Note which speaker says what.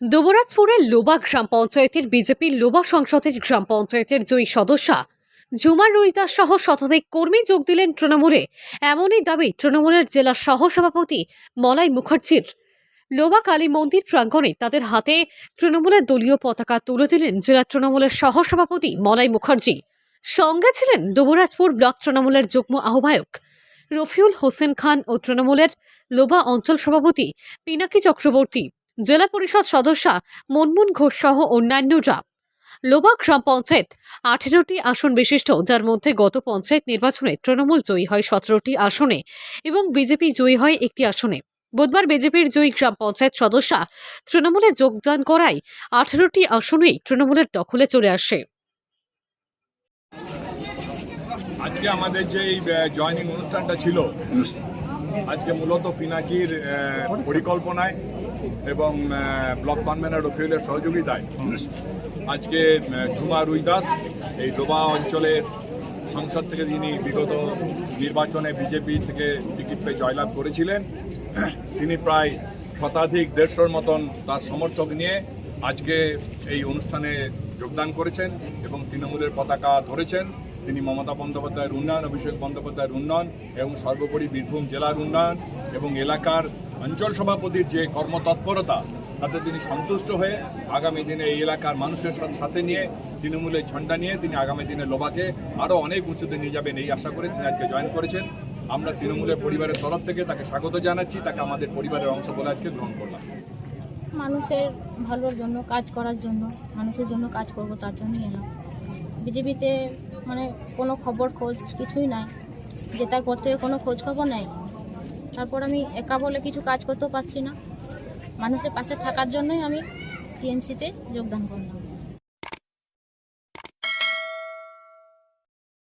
Speaker 1: দুবরাজপুরের লোবা গ্রাম পঞ্চায়েতের বিজেপির লোবা সংসদের গ্রাম পঞ্চায়েতের জয়ী সদস্যা ঝুমা রুইদাস সহ শতাধিক কর্মী যোগ দিলেন তৃণমূলে। এমনই দাবি তৃণমূলের জেলা সহসভাপতি মলাই মুখার্জির। লোবা কালী মন্দির প্রাঙ্গণে তাদের হাতে তৃণমূলের দলীয় পতাকা তুলে দিলেন জেলা তৃণমূলের সহসভাপতি মলাই মুখার্জি। সঙ্গে ছিলেন দুবরাজপুর ব্লক তৃণমূলের যুগ্ম আহ্বায়ক রফিউল হোসেন খান ও তৃণমূলের লোবা অঞ্চল সভাপতি পিনাকি চক্রবর্তী। জেলা পরিষদ সদস্যা মনমুন ঘোষ সহ অন্যান্যরা। লোবা গ্রাম পঞ্চায়েত আঠেরোটি আসন বিশিষ্ট, যার মধ্যে গত পঞ্চায়েত নির্বাচনে তৃণমূল জয়ী হয় সতেরোটি আসনে এবং বিজেপি জয়ী হয় একটি আসনে। বুধবার বিজেপির জয়ী গ্রাম পঞ্চায়েত সদস্যা তৃণমূলে যোগদান করায় আঠেরোটি আসনেই তৃণমূলের দখলে চলে আসে।
Speaker 2: আজকে আমাদের যে জয়নিং অনুষ্ঠানটা ছিল, আজকে মূলত পিনাকির পরিকল্পনায় এবং ব্লক কনভেনার রফিউলের সহযোগিতায় আজকে ঝুমা রুইদাস এই ডোবা অঞ্চলের সংসদ থেকে তিনি বিগত নির্বাচনে বিজেপি থেকে টিকিট পেয়ে জয়লাভ করেছিলেন, তিনি প্রায় শতাধিক, দেড়শোর মতন তার সমর্থক নিয়ে আজকে এই অনুষ্ঠানে যোগদান করেছেন এবং তৃণমূলের পতাকা ধরেছেন। তিনি মমতা বন্দ্যোপাধ্যায়ের উন্নয়ন, অভিষেক বন্দ্যোপাধ্যায়ের উন্নয়ন এবং সর্বোপরি বীরভূম জেলার উন্নয়ন এবং এলাকার অঞ্চল সভাপতির যে কর্মতৎপরতা, তাতে তিনি সন্তুষ্ট হয়ে আগামী দিনে এই এলাকার মানুষের সাথে নিয়ে তৃণমূলের ঝন্ডা নিয়ে তিনি আগামী দিনে লোবাকে আরও অনেক উঁচুতে নিয়ে যাবেন এই আশা করে তিনি আজকে জয়েন করেছেন। আমরা তৃণমূলের পরিবারের তরফ থেকে তাকে স্বাগত জানাচ্ছি, তাকে আমাদের পরিবারের অংশ বলে আজকে গ্রহণ করলাম।
Speaker 3: মানুষের ভালোর জন্য কাজ করার জন্য, মানুষের জন্য কাজ করব তার জন্যই এলাম। বিজেপিতে মানে কোনো খবর খোঁজ কিছুই নাই। জেতার পর থেকে কোনো খোঁজ খবর নাই। তারপর আমি একা বলে কিছু কাজ করতেও পারছি না। মানুষের পাশে থাকার জন্যই আমি টিএমসিতে যোগদান করলাম।